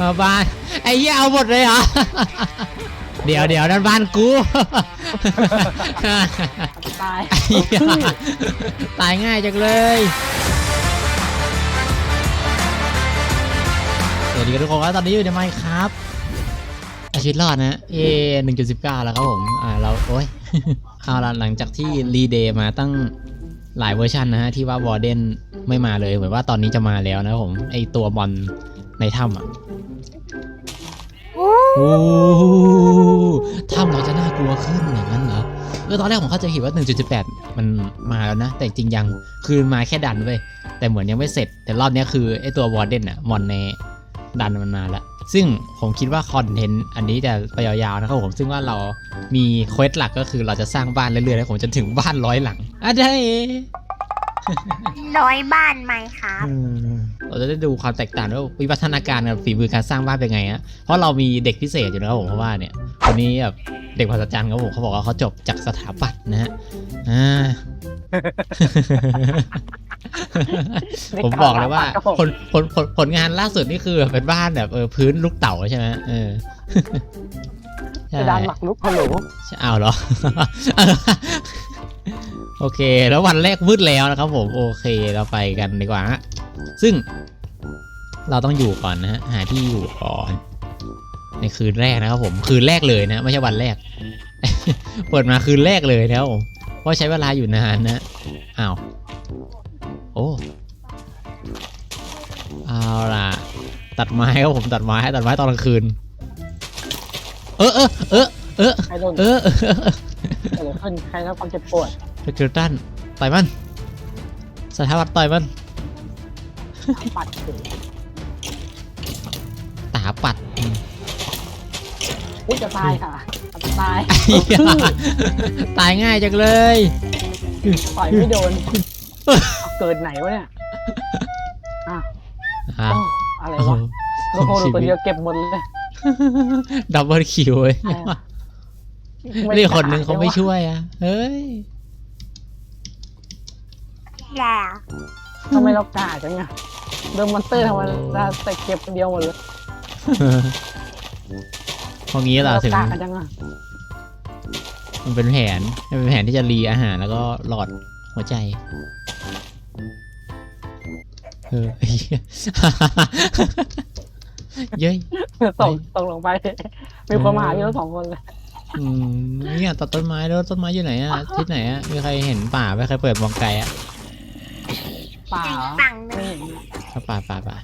มาบ้านไอ้เหี้ยเอาหมดเลยเหรอ เดี๋ยวเดี๋ยวนั่นบ้านกู ตาย ไอ้เหี้ยตายง่ายจังเลย สวัสดีกันทุกคนครับตอนนี้อยู่ในไมค์ครับอาชีวิตรอดนะ เอหนึ่งจุดสิบเก้าแล้วครับผม อ่า เรา โอ้ย เอาละหลังจากที่รีเดย์มาตั้งหลายเวอร์ชันนะฮะ ที่ว่าวอร์เดนไม่มาเลย เหมือนว่าตอนนี้จะมาแล้วนะครับผม ไอตัวบอล ในถ้ำอะโอ้ถ้ำเราจะน่ากลัวขึ้นอย่างนั้นเหรอเออตอนแรกผมเข้าใจผิดว่า 1.18 มันมาแล้วนะ แต่จริงยังคือมาแค่ดันเว้ยแต่เหมือนยังไม่เสร็จ แต่รอบเนี้ยคือไอตัววอร์เดนอะมอนในดันมันมาแล้ว ซึ่งผมคิดว่าคอนเทนต์อันนี้จะไปยาวๆนะครับผม ซึ่งว่าเรามีเควสหลักก็คือเราจะสร้างบ้านเรื่อยๆแล้วผมจนถึงบ้านร้อยหลังอะได้ร้อยบ้านไหมครับอืม เราจะได้ดูความแตกต่างว่าวิวัฒนาการกับฝีมือการสร้างบ้านเป็นไงฮะเพราะเรามีเด็กพิเศษอยู่นะครับผมเพราะว่าเนี่ยคนนี้แบบเด็กภาษาจันทร์ครับผมเขาบอกว่าเขาจบจากสถาปัตย์นะฮะอ่าผมบอกเลยว่าผลผลผลผลงานล่าสุดนี่คือเป็นบ้านแบบเออพื้นลูกเต๋าใช่ไหมเออใช่จะดันหมักลุกฮัลโหลเอาเหรอ โอเค แล้ววันแรกมืดแล้วนะครับผม โอเค เราไปกันดีกว่าฮะ ซึ่งเราต้องอยู่ก่อนนะฮะหาที่อยู่ก่อน ในคืนแรกนะครับผมคืนแรกเลยนะ ไม่ใช่วันแรก เปิดมาคืนแรกเลยนะครับผมเพราะใช้เวลาอยู่นานนะอ้าวโอ้เอาล่ะ ตัดไม้ครับผมตัดไม้ตัดไม้ตอนกลางคืน เออเออเออเออใครโดนเออเอออะไรขึ้นใครรับความเจ็บปวดสกิลตันต่อยมันสถาบัตต่อยมัน ปัดถึงตาปัดอืมอุ้ยจะตายค่ะจะตายเหี้ยตายง่ายจังเลย ต่อยไม่โดนเอาเกิดไหนวะเนี่ยอะอะโอ้อะไรวะโอ้โหดูตัวเดียวเก็บหมดเลย ดับเบิลคิวเว้ยไม่นี่คนนึงเขาไม่ตยช่วยอะ เฮ้ยแล้ววะทำไมเรากล้าจังเนี่ ยเดิมมอนเตอร์ทำไมเราแต่เก็บคนเดียวหมดเลยพองี้เหราถึง กล้ากันจังอะมันเป็นแผนมันเป็นแผนที่จะรีอาหารแล้วก็หลอดหัวใจ เออเหี้ย เย้ย ตกตกลงไป มีคนมาหาพี่เราสองคนเลยอืมเนี่ยตัดต้นไม้แล้วต้นไม้อยู่ไหนอะทิศไหนอะมีใครเห็นป่าไหมใครเปิดมองไกลอะป่าอีเหรกอฝั่งหไม่นึ่งเห็น ป่าป่าป่าป่า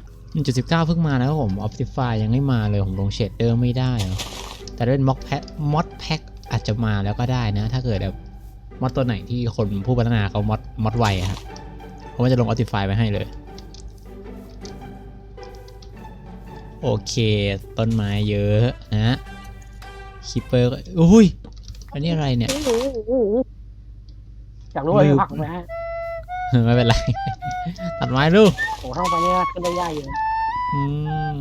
จุดสิบเก้าเพิ่งมานะครับผมออ t ติฟายยังไม่มาเลย ผมลงเชดเดอร์ไม่ได้แต่ถ้าเป็นม็อกแพ็คมอดแพ็คอาจจะมาแล้วก็ได้นะ ถ้าเกิดแบบมอดตัวไหนที่คนผู้พัฒนาเขามอดมอดไวครับผมจะลงออ t ติฟายไปให้เลย โอเค ต้นไม้เยอะนะคิปเปอร์อุ้ยอันนี้อะไรเนี่ยอยากรู้ว่ามีผักไหมฮะ ไม่เป็นไร ตัดไม้ลูกโอ้เข้าไปเนี่ยขึ้นได้ยากอยู่นะอืม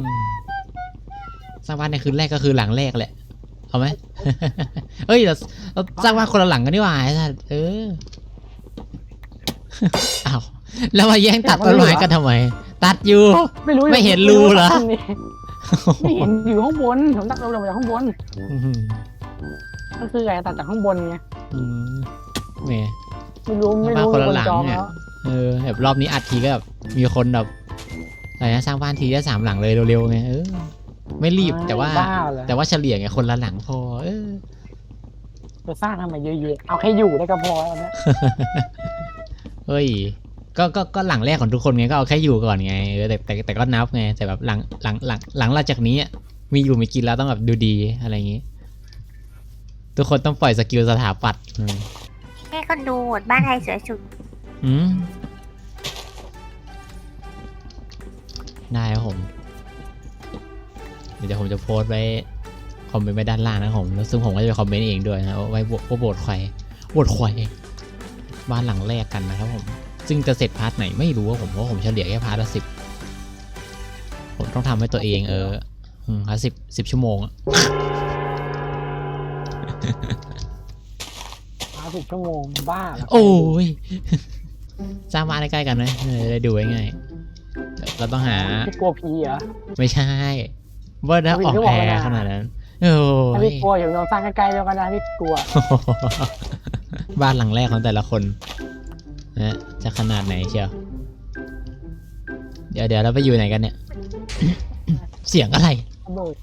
สร้างบ้านในคืนแรกก็คือหลังแรกแหละ เอาไหม เฮ้ย เราเราสร้างบ้านคนละหลังกันดีกว่าไอ้สัสเอออ้าวแล้วมาแย่งตัดต้นไม้กันทำไม ตัดอยู่ ไม่รู้ไม่เห็นรูเหรอ ไม่เห็นอยู่ข้างบนผมตัดลงมาจากข้างบนอื้อหือก็คือไงตัดจากข้างบนไงอืมแหม ไม่รู้ไม่บ้านรู้คนมีละคนหลังจองเนี่ยแล้วเออแบบรอบนี้อัดทีก็แบบมีคนแบบอะไรนะสร้างบ้านทีได้สามหลังเลยเร็วๆไงเออไม่รีบแต่ว่า บ้าเหรอแต่ว่าเฉลี่ยไงคนละหลังพอเออ จะสร้างทำไมเยอะๆเอาแค่อยู่ได้ก็พอแล้วเนี่ยเฮ้ยก็ก็ก็หลังแรกของทุกคนไงก็เอาแค่อยู่ก่อนไงเออแต่แต่แต่ก็นับไงแต่แบบหลังหลังหลังหลังหลังจากนี้อะมีอยู่มีกินแล้วต้องแบบดูดีอะไรอย่างงี้ ทุกคนต้องปล่อยสกิลสถาปัตย์อืม ให้คนดูโหวตบ้านไทยสวยสุด อืมได้ครับผม เดี๋ยวผมจะโพสต์ไว้คอมเมนต์ไว้ด้านล่างนะครับผมแล้วซึ่งผมก็จะไปคอมเมนต์เองด้วยนะว่าไว้ว่าโบดใครโบดใครบ้านหลังแรกกันนะครับผม ซึ่งจะเสร็จพาร์ทไหนไม่รู้ว่าผมเพราะผมเฉลี่ยแค่พาร์ทละสิบผมต้องทำให้ตัวเองเออพาร์ทสิบสิบชั่วโมงอะ ห้าสิบชั่วโมงบ้าเหรอโอ้ยสร้างบ้านใกล้ๆกันนะเออได้ดูง่ายๆเดี๋ยวเราต้องหาที่กลัวผีเหรอ ไม่ใช่ว่าถ้าออกแอร์ขนาดนั้นโอ้ถ้าพี่ยกลัวอย่าลองสร้างใกล้ๆแล้วกันนะพี่กลัว บ้านหลังแรกของแต่ละคนนะจะขนาดไหนเชียว เดี๋ยวเดี๋ยวเราไปอยู่ไหนกันเนี่ย เสียงอะไรระเบิด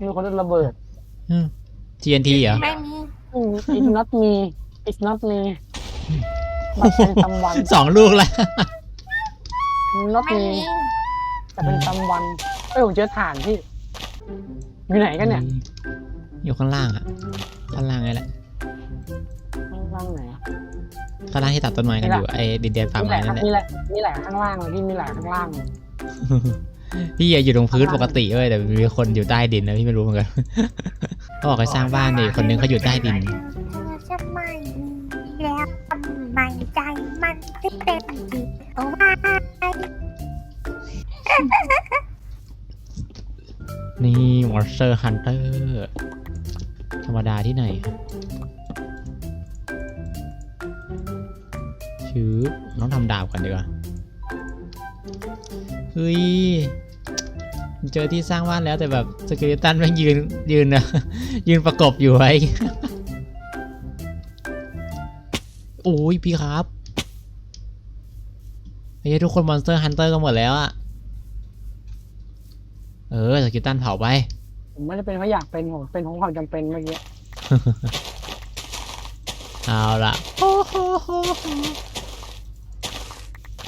มีคนระเบิดอืม TNT เหรอไม่มีอืม it's not me it's not me มันเป็นตำวัน สองลูกแล้ว not ไม่ me มีแต่เป็นตำวันเอ้ยผมเจอฐานพี่อยู่ไหนกันเนี่ยอยู่ข้างล่างอะข้างล่างไงแหละข้างล่างไหนอะข้างล่างที่ตัดต้นไม้กันอยู่ไอ้ดินแดนป่ามีหไม้ลายนั่นแหละมีหลายมีหลายข้างล่างเลยพี่มีหลายข้างล่างเลยพี่อะอยู่ตรงพื้นปกติเว้ยแต่มีคนอยู่ใต้ดินนะพี่ไม่รู้เหมือนกันเขาบอกให้สร้างบ้านดิคนนึงเขาอยู่ใต้ดิน นี่ Monster Hunter ธรรมดาที่ไหนชื่อต้องทำดาบก่อนดีกว่า เฮ้ย เจอที่สร้างบ้านแล้วแต่แบบสเกเลตันม่งยืน ยืนนะยืนประกบอยู่ไว้โอ้ยพี่ครับไอ้ทุกคน Monster Hunter กันหมดแล้วอะ เออสเกเลตันเผาไป ผมไม่ได้เป็นเพราะอยากเป็นผมเป็นของความจำเป็นเมื่อกี้เอาละ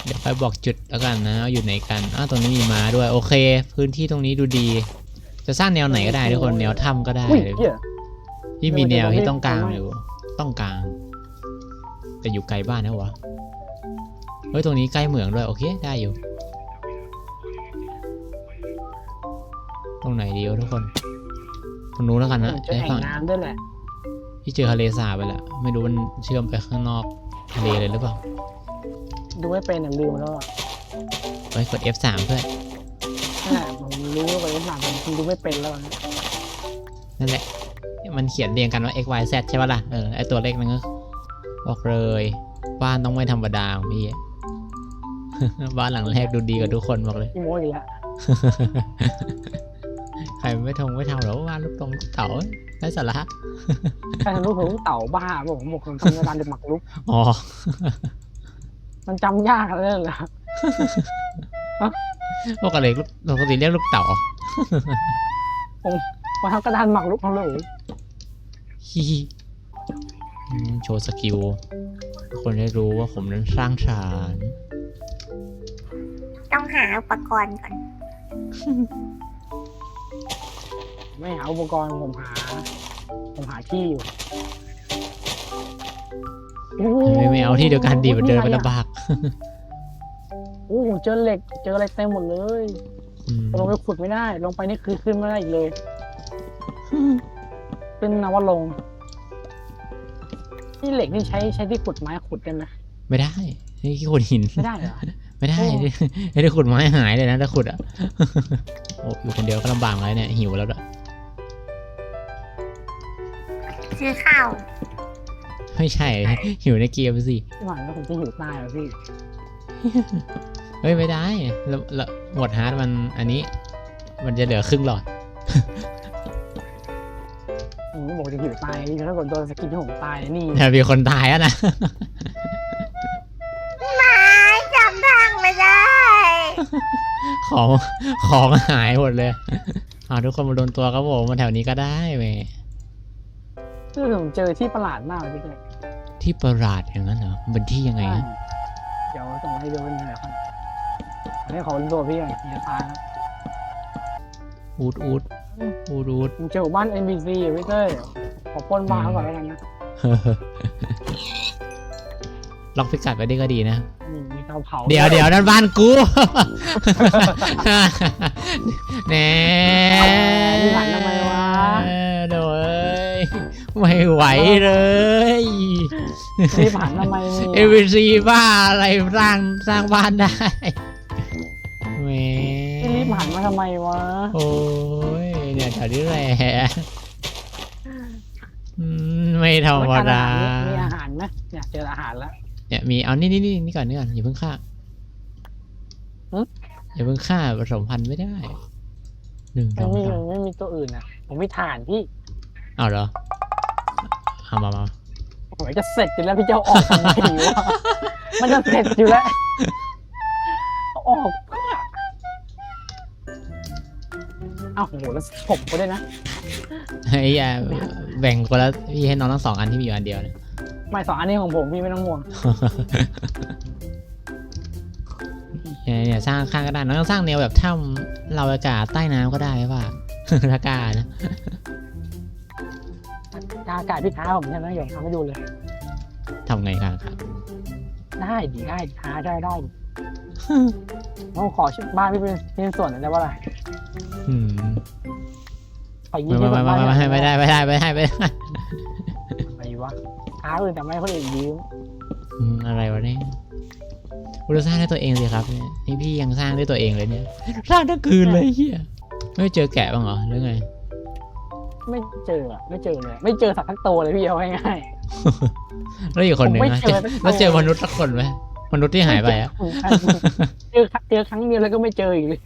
เดี๋ยวไปบอกจุดแล้วกันนะว่าอยู่ไหนกันอ้าวตรงนี้มีม้าด้วย โอเค พื้นที่ตรงนี้ดูดี จะสร้างแนวไหนก็ได้ทุกคนแนวถ้ำก็ได้อุ้ยเหี้ยที่มีแนวที่ต้องกลางไม่อยู่ ต้องกลาง แต่อยู่ไกลบ้านนะวะเฮ้ยตรงนี้ใกล้เหมืองด้วยโอเค ได้อยู่ รงไหนดีวะทุกคนตรงนู้นแล้วกันนะผมเจอไอ้แอ่ฝั่งงน้ำด้วยแหละที่เจอทะเลสาบไปแล้วไม่รู้มันเชื่อมไปข้างนอกทะเลเลยหรือเปล่าดูไม่เป็นอะลืมแล้วอะไปกด F3 เพื่อนนั่นแหละผมรู้ว่าเป็นหนักผมดูไม่เป็นแล้วอะนั่นแหละ มันเขียนเรียงกันว่า x y z ใช่ปะล่ะเออไอตัวเลขนั้นก็บอกเลยบ้านต้องไม่ธรรมดาของพี่บ้านหลังแรกดูดีกว่าทุกคนบอกเลยพี่โม้อีกแล้ว ใครไม่ทงไม่ทำหรอกบ้านลูกตรงลูกเต๋าไร้สาระใครทำรู้ผมเต่าบ้าบอกผมบอกผมทำงานเด็กหมักลุกอ๋อมันจำยากอะไรเลยเหรอปกติลูกปกติเรียกลูกเต๋ามาทำกระดานหมักลุกเขาเลยฮิฮิอืมโชว์สกิลให้คนได้รู้ว่าผมนั้นสร้างสรรค์ต้องหาอุปกรณ์ก่อน ไม่หาอุปกรณ์ผมหา ผมหาที่อยู่โอ้ไม่ไม่เอาที่เดียวกันดีมันเดินไปลำบากโอ้โหเจอเหล็ก เจออะไรเต็มหมดเลยอืมลงไปขุดไม่ได้ ลงไปนี่คือขึ้นไม่ได้อีกเลย เป็นนวลงค์ที่เหล็กนี่ใช้ใช้ที่ขุดไม้ขุดกันไหมไม่ได้นี่ขุดหิน ไม่ได้เหรอ ไม่ได้โอ้ไม่ได้ขุดไม้หายเลยนะถ้าขุดอะ โอ้อยู่คนเดียวก็ลำบากเลยเนี่ยหิวแล้วด้วย ซื้อข้าว ไม่ใช่ หิวในเกมสิ ที่ผ่านแล้วผมจะหิวตายเหรอพี่เฮ้ยไม่ได้แล้วแล้วหมดฮาร์ดมันอันนี้ มันจะเหลือครึ่งหลอด ผมก็บอกจะหิวตายนี่ถ้าเกิดโดนสกินที่ผมตายนี่ แต่มีคนตายแล้วนะ ไม่จำทางไม่ได้ ของของหายหมดเลยอ่าทุกคนมาโดนตัวครับผมมาแถวนี้ก็ได้เว้ย คือผมเจอที่ประหลาดมากเลยพี่เล็กที่ประหลาดอย่างนั้นเหรอมันเป็นที่ยังไงฮะเดี๋ยวส่งให้ดูหน่อยครับอันนี้ขอเป็นตัวพี่ก่อนอย่าตายนะอูดอูดอูดอูดผมเจอหมู่บ้าน NBC อยู่พี่เต้ยขอปล้นบ้านเขาก่อนแล้วกันนะล็อกพิกัดไว้ได้ก็ดีนะนี่มีเตาเผาเดี๋ยวเดี๋ยวนั่นบ้านกูแหน่นี่ผ่านทำไมวะโดย ไม่ไหวเลยนี่ผ่านทำไมเอเนี่ยวีซีบ้าอะไรสร้างสร้างบ้านได้แหมนี่รีบผ่านมาทำไมวะโอ้ยเนี่ยแถวนี้แหละอืมไม่ธรรมดามีอาหารไหมเนี่ยเจออาหารแล้วเนี่ยมีเอานี่นี่นี่นี่ก่อนนี่ก่อนอย่าเพิ่งฆ่าหึอย่าเพิ่งฆ่าผสมพันธุ์ไม่ได้หนึ่งสมัอนงไม่สามมันไม่มีตัวอื่นอะ ผมไม่ทานพี่เอาเหรอ เอามามาผมจะเสร็จอยู่แล้วพี่เจ้าออกทำไมวะมันจะเสร็จอยู่แล้วเอาออกเพื่ออ้าวโหแล้วผมก็ได้นะ ไอ้ยาแบ่งคนละพี่ให้น้องทั้งสองอันที่มีอยู่อันเดียวเนี่ย ไม่สองอันนี้ของผมพี่ไม่ต้องห่วง เนี่ยเนี่ยสร้างข้างก็ได้น้องต้องสร้างแนวแบบถ้ำเราอากาศใต้น้ำก็ได้ป่ะถ้ากล้านะ อากาศพี่ท้าผมใช่ไหมเดี๋ยวทำให้ดูเลย ทำไงกันครับได้ดีได้ดิท้าได้ได้ดิต้องขอชื่อบ้านพี่เป็นเป็นส่วนหน่อยได้ปะล่ะอืมขอยืไม่มไม่ไม่ไม่ไม่ไม่ได้ไม่ได้ไม่ได้ไม่ได้อะไรวะท้าอื่นแต่ไม่ให้คนอื่นยืมอืมอะไรวะเนี่ยคุณสร้างด้วยตัวเองสิครับเนี่ยนี่พี่ยังสร้างด้วยตัวเองเลยเนี่ย สร้างทั้งคืนเลยเฮียไม่เจอแกะบ้างเหรอหรือไง ไม่เจออะไม่เจอเลยไม่เจอสัตว์ทั้งตัวเลยพี่เอาง่ายแล้วอีกคนหนึ่งผมไม่นะเจอสักตัวแล้วเจอมนุษย์สักคนไหมมนุษย์ที่ๆหายไปอะเจอเจอครั้งเดียวแล้วก็ไม่เจออีกเลย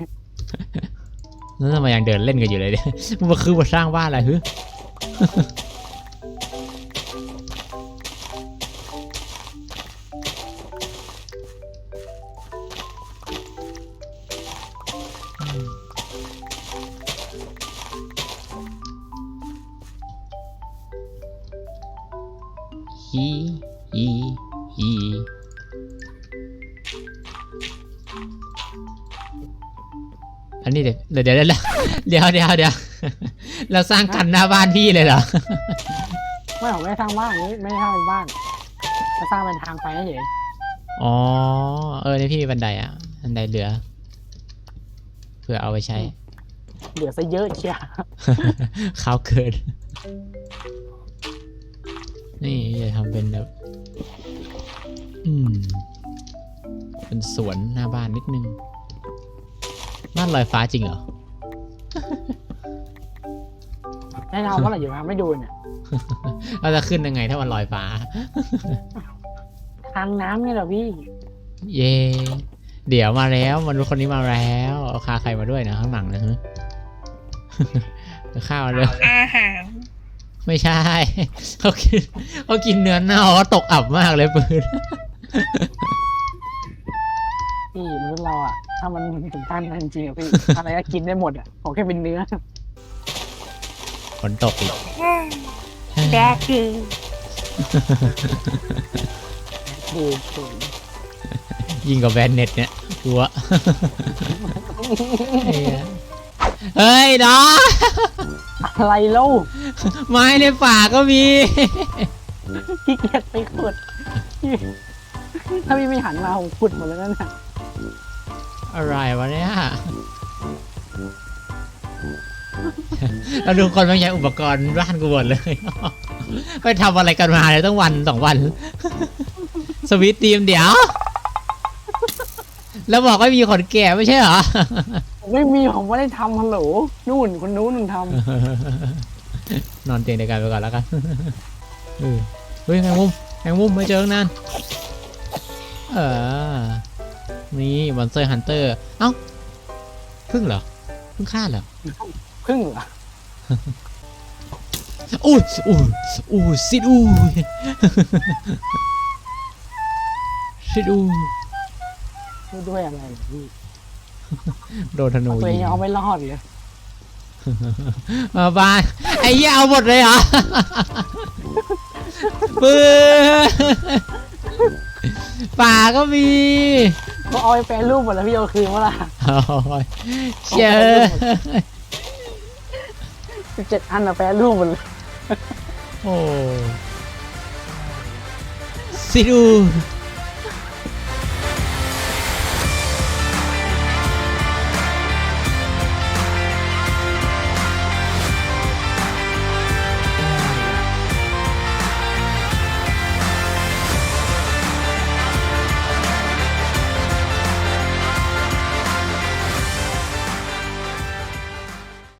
แล้วทำไมยังเดินเล่นกันอยู่เลยเนี่ยมันคือมาสร้างบ้านอะไรฮึ ฮีฮีฮีอันนี้เดี๋ยวเดี๋ยวเดี๋ยวเดี๋ยวเดี๋ยวเดี๋ยวเราสร้างกันหน้าบ้านพี่เลยเหรอไม่ผมไม่ได้สร้างบ้านนี้ไม่ได้สร้างเป็นบ้านจะสร้างเป็นทางไปเฉยอ๋อเออเนี่ยพี่มีบันไดอะบันไดเหลือเพื่อเอาไปใช้เหลือซะเยอะเชียข้าวเกิน นี่จะทำเป็นแบบ อืม เป็นสวนหน้าบ้านนิดนึง บ้านลอยฟ้าจริงเหรอแน่นอนว่าอะไรอยู่นะไม่ดูเนี่ย เราจะขึ้นยังไงถ้ามันลอยฟ้า ทางน้ำนี่แหละพี่ เย่เดี๋ยวมาแล้วมนุษย์คนนี้มาแล้วเอาคาใครมาด้วยนะข้างหลังนะฮะข้าวมาเลยอาหาร ไม่ใช่ เขากินเขากินเนื้อเน่าเขาตกอับมากเลยปืน พี่มนุษย์เราอะ ถ้ามันถึงขั้นนั้นจริงๆอะพี่ อะไรก็กินได้หมดอะขอแค่เป็นเนื้อ ฝนตกอีก แดดดีดูดูยิงกับแบนเน็ตเนี่ยกลัว เฮ้ยน้อง อะไรเล่าไม้ในป่าก็มี ขี้เกียจไปขุด ถ้าพี่ไม่หันมาผมขุดหมดแล้วนั่นน่ะอะไรวะเนี่ย เราดูคนบางอย่างอุปกรณ์บ้านกูหมดเลย ไปทำอะไรกันมาเลยต้องวันสองวัน สวิตช์ทีมเดี๋ยว แล้วบอกว่ามีคนแก่ไม่ใช่เหรอผม ไม่มีผมไม่ได้ทำฮัลโหลนู่นคนนู้นนึงทนอนเตียงเดียวกันไปก่อนแล้วกันเออเฮ้ยแมงมุมแมงมุมไม่เจอตั้งนานเออนี่มอนสเตอร์ฮันเตอร์เอ้าพึ่งเหรอพึ่งฆ่าเหรอำพึ่งเหรออู้อู้อู้ซิดอู้ซิดอู้ไม่ด้วยอะไรพี่ โดนธนูตัวเอยิงงยังเอาไม่รอดเลยมาบ้านไอ้เหี้ยเอาหมดเลยเหรอปืนป่าก็มีก็เอาไปแปรรูปหมดแล้วพี่เอาคืนว่าล่ะโอ้ยเจอสิบเจ็ดอันอะแปรรูปหมดเลยโอ้ซิดู